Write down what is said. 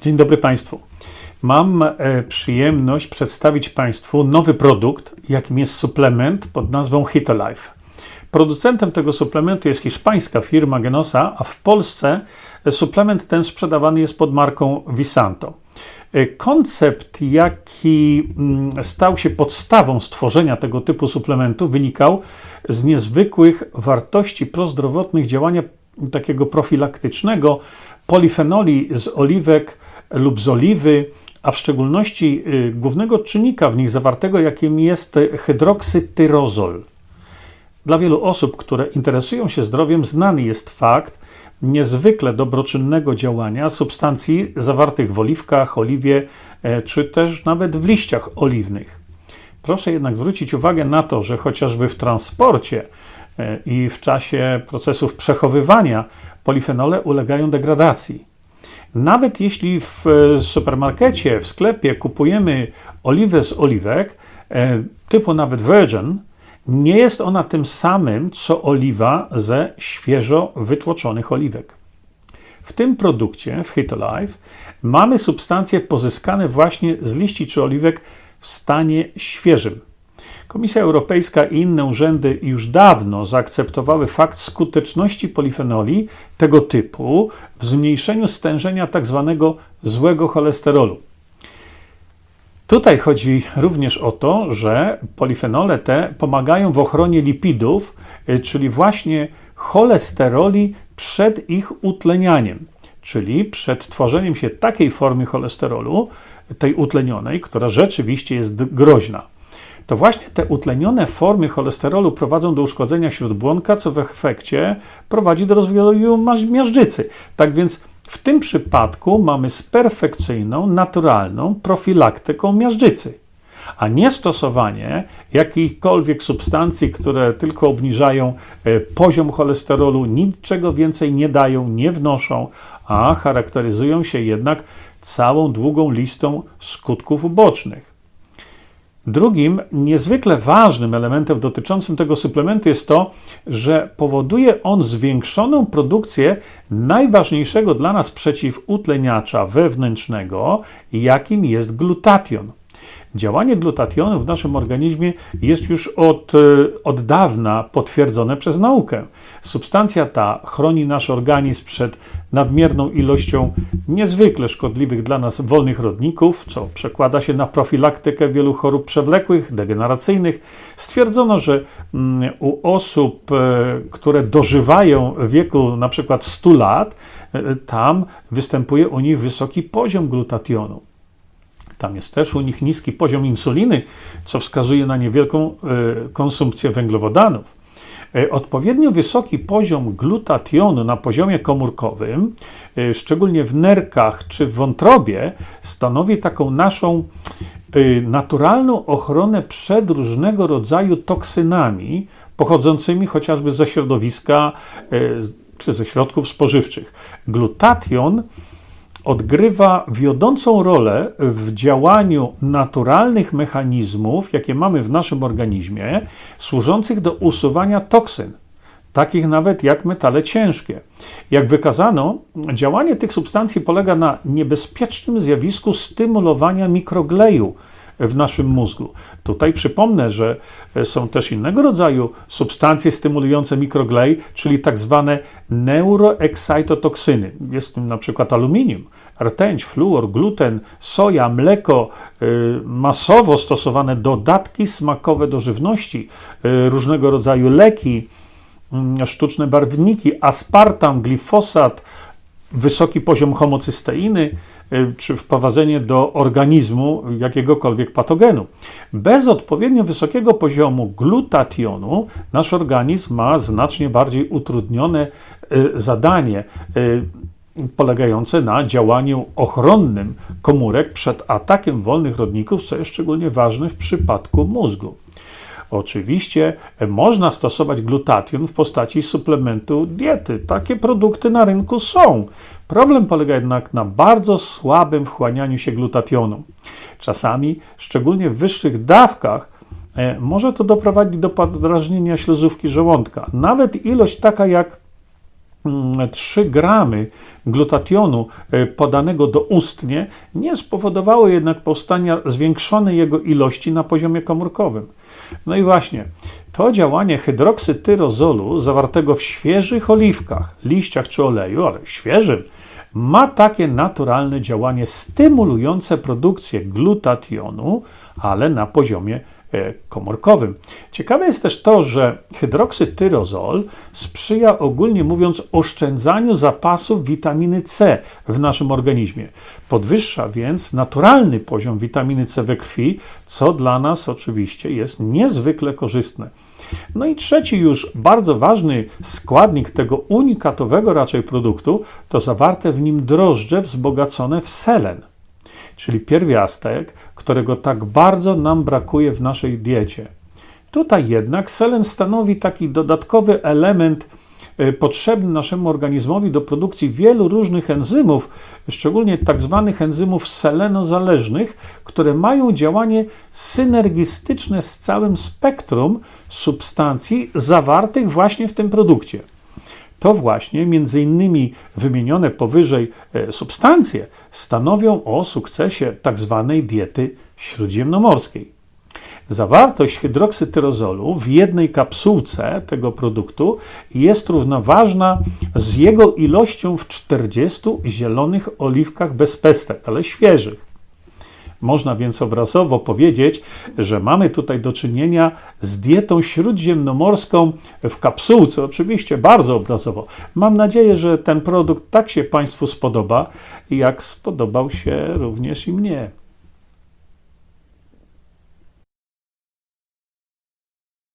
Dzień dobry Państwu. Mam e, przyjemność przedstawić Państwu nowy produkt, jakim jest suplement pod nazwą Hitolife. Producentem tego suplementu jest hiszpańska firma Genosa, a w Polsce suplement ten sprzedawany jest pod marką Visanto. E, koncept, jaki mm, stał się podstawą stworzenia tego typu suplementu, wynikał z niezwykłych wartości prozdrowotnych działania takiego profilaktycznego polifenoli z oliwek lub z oliwy, a w szczególności y, głównego czynnika w nich zawartego, jakim jest hydroksytyrozol. Dla wielu osób, które interesują się zdrowiem, znany jest fakt niezwykle dobroczynnego działania substancji zawartych w oliwkach, oliwie, e, czy też nawet w liściach oliwnych. Proszę jednak zwrócić uwagę na to, że chociażby w transporcie e, i w czasie procesów przechowywania polifenole ulegają degradacji. Nawet jeśli w e, supermarkecie, w sklepie kupujemy oliwę z oliwek, e, typu nawet virgin, nie jest ona tym samym, co oliwa ze świeżo wytłoczonych oliwek. W tym produkcie, w Hitolife, mamy substancje pozyskane właśnie z liści czy oliwek w stanie świeżym. Komisja Europejska i inne urzędy już dawno zaakceptowały fakt skuteczności polifenoli tego typu w zmniejszeniu stężenia tzw. Tak złego cholesterolu. Tutaj chodzi również o to, że polifenole te pomagają w ochronie lipidów, y, czyli właśnie cholesteroli przed ich utlenianiem, czyli przed tworzeniem się takiej formy cholesterolu, tej utlenionej, która rzeczywiście jest groźna to właśnie te utlenione formy cholesterolu prowadzą do uszkodzenia śródbłonka, co w efekcie prowadzi do rozwoju miażdżycy. Tak więc w tym przypadku mamy z perfekcyjną, naturalną profilaktyką miażdżycy, a nie stosowanie jakichkolwiek substancji, które tylko obniżają e, poziom cholesterolu, niczego więcej nie dają, nie wnoszą, a charakteryzują się jednak całą długą listą skutków ubocznych. Drugim niezwykle ważnym elementem dotyczącym tego suplementu jest to, że powoduje on zwiększoną produkcję najważniejszego dla nas przeciwutleniacza wewnętrznego, jakim jest glutation. Działanie glutationu w naszym organizmie jest już od, e, od dawna potwierdzone przez naukę. Substancja ta chroni nasz organizm przed nadmierną ilością niezwykle szkodliwych dla nas wolnych rodników, co przekłada się na profilaktykę wielu chorób przewlekłych, degeneracyjnych. Stwierdzono, że mm, u osób, e, które dożywają wieku na przykład 100 lat, e, tam występuje u nich wysoki poziom glutationu. Tam jest też u nich niski poziom insuliny, co wskazuje na niewielką e, konsumpcję węglowodanów. E, odpowiednio wysoki poziom glutationu na poziomie komórkowym, e, szczególnie w nerkach czy w wątrobie, stanowi taką naszą naturalną ochronę przed różnego rodzaju toksynami pochodzącymi chociażby ze środowiska czy ze środków spożywczych. Glutation odgrywa wiodącą rolę w działaniu naturalnych mechanizmów, jakie mamy w naszym organizmie, służących do usuwania toksyn, takich nawet jak metale ciężkie. Jak wykazano, działanie tych substancji polega na niebezpiecznym zjawisku stymulowania mikrogleju w naszym mózgu. Tutaj przypomnę, że są też innego rodzaju substancje stymulujące mikroglej, czyli tak zwane neuroexcytotoksyny. Jest tym na przykład aluminium, rtęć, fluor, gluten, soja, mleko, y, masowo stosowane dodatki smakowe do żywności, y, różnego rodzaju leki, mm, sztuczne barwniki, aspartam, glifosat, wysoki poziom homocysteiny, y, czy wprowadzenie do organizmu jakiegokolwiek patogenu. Bez odpowiednio wysokiego poziomu glutationu nasz organizm ma znacznie bardziej utrudnione y, zadanie y, polegające na działaniu ochronnym komórek przed atakiem wolnych rodników, co jest szczególnie ważne w przypadku mózgu. Oczywiście można stosować glutation w postaci suplementu diety. Takie produkty na rynku są. Problem polega jednak na bardzo słabym wchłanianiu się glutationu. Czasami, szczególnie w wyższych dawkach, e, może to doprowadzić do podrażnienia śluzówki żołądka. Nawet ilość taka jak 3 gramy glutationu e, podanego doustnie nie spowodowało jednak powstania zwiększonej jego ilości na poziomie komórkowym. No i właśnie, to działanie hydroksytyrozolu zawartego w świeżych oliwkach, liściach czy oleju, ale świeżym, ma takie naturalne działanie stymulujące produkcję glutationu, ale na poziomie komórkowym. Ciekawe jest też to, że hydroksytyrozol sprzyja ogólnie mówiąc oszczędzaniu zapasów witaminy C w naszym organizmie. Podwyższa więc naturalny poziom witaminy C we krwi, co dla nas oczywiście jest niezwykle korzystne. No i trzeci już bardzo ważny składnik tego unikatowego raczej produktu to zawarte w nim drożdże wzbogacone w selen czyli pierwiastek, którego tak bardzo nam brakuje w naszej diecie. Tutaj jednak selen stanowi taki dodatkowy element y, potrzebny naszemu organizmowi do produkcji wielu różnych enzymów, szczególnie tak zwanych enzymów selenozależnych, które mają działanie synergistyczne z całym spektrum substancji zawartych właśnie w tym produkcie to właśnie między innymi wymienione powyżej e, substancje stanowią o sukcesie tzw. Tak diety śródziemnomorskiej. Zawartość hydroksytyrozolu w jednej kapsułce tego produktu jest równoważna z jego ilością w 40 zielonych oliwkach bez pestek, ale świeżych. Można więc obrazowo powiedzieć, że mamy tutaj do czynienia z dietą śródziemnomorską w kapsułce, oczywiście bardzo obrazowo. Mam nadzieję, że ten produkt tak się Państwu spodoba, jak spodobał się również i mnie.